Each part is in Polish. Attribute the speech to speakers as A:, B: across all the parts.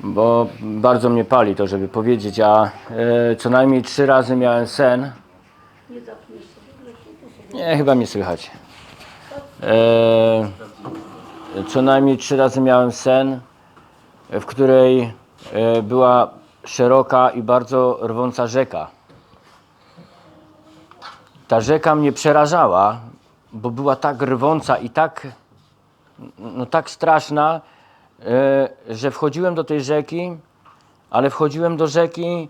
A: bo bardzo mnie pali to, żeby powiedzieć, a e, co najmniej trzy razy miałem sen. Nie, chyba mnie słychać. E, co najmniej trzy razy miałem sen, w której e, była szeroka i bardzo rwąca rzeka. Ta rzeka mnie przerażała, bo była tak rwąca i tak, no tak straszna, że wchodziłem do tej rzeki, ale wchodziłem do rzeki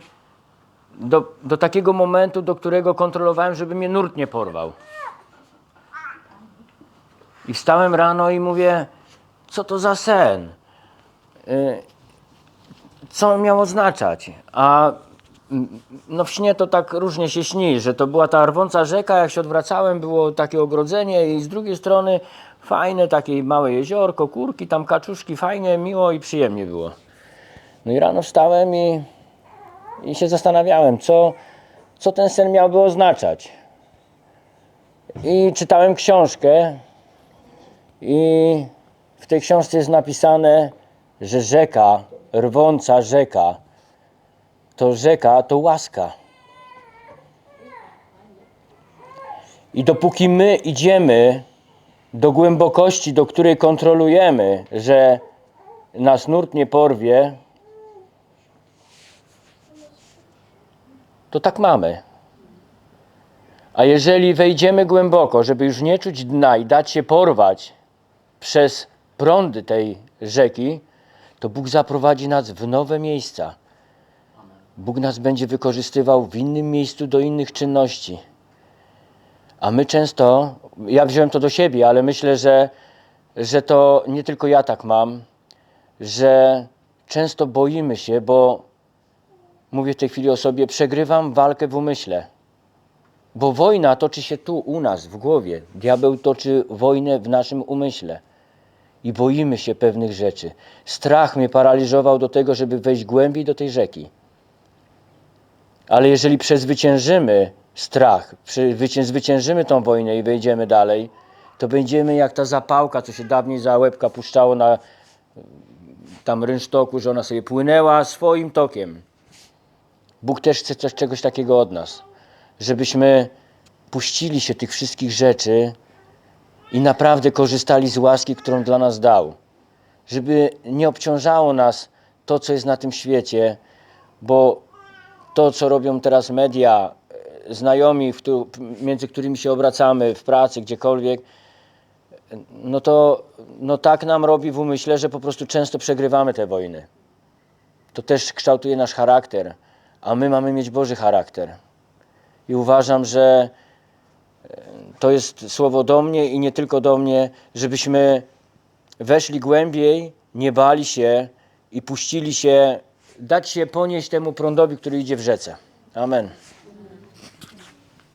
A: do, do takiego momentu, do którego kontrolowałem, żeby mnie nurt nie porwał. I wstałem rano i mówię, co to za sen? Y, Co on miał oznaczać? A no w śnie to tak różnie się śni, że to była ta rwąca rzeka, jak się odwracałem, było takie ogrodzenie i z drugiej strony fajne takie małe jeziorko, kurki, tam kaczuszki, fajnie, miło i przyjemnie było. No i rano wstałem i, i się zastanawiałem, co, co ten sen miałby oznaczać. I czytałem książkę i w tej książce jest napisane, że rzeka, rwąca rzeka, to rzeka to łaska. I dopóki my idziemy do głębokości, do której kontrolujemy, że nas nurt nie porwie, to tak mamy. A jeżeli wejdziemy głęboko, żeby już nie czuć dna i dać się porwać przez prądy tej rzeki, to Bóg zaprowadzi nas w nowe miejsca. Bóg nas będzie wykorzystywał w innym miejscu do innych czynności. A my często, ja wziąłem to do siebie, ale myślę, że, że to nie tylko ja tak mam, że często boimy się, bo mówię w tej chwili o sobie, przegrywam walkę w umyśle. Bo wojna toczy się tu, u nas, w głowie. Diabeł toczy wojnę w naszym umyśle. I boimy się pewnych rzeczy. Strach mnie paraliżował do tego, żeby wejść głębiej do tej rzeki. Ale jeżeli przezwyciężymy strach, zwyciężymy tą wojnę i wejdziemy dalej, to będziemy jak ta zapałka, co się dawniej za łebka puszczało na tam rynsztoku, że ona sobie płynęła swoim tokiem. Bóg też chce coś, czegoś takiego od nas, żebyśmy puścili się tych wszystkich rzeczy i naprawdę korzystali z łaski, którą dla nas dał. Żeby nie obciążało nas to, co jest na tym świecie, bo to, co robią teraz media, znajomi, między którymi się obracamy w pracy, gdziekolwiek, no to no tak nam robi w umyśle, że po prostu często przegrywamy te wojny. To też kształtuje nasz charakter, a my mamy mieć Boży charakter. I uważam, że e, to jest słowo do mnie i nie tylko do mnie, żebyśmy weszli głębiej, nie bali się i puścili się, dać się ponieść temu prądowi, który idzie w rzece. Amen.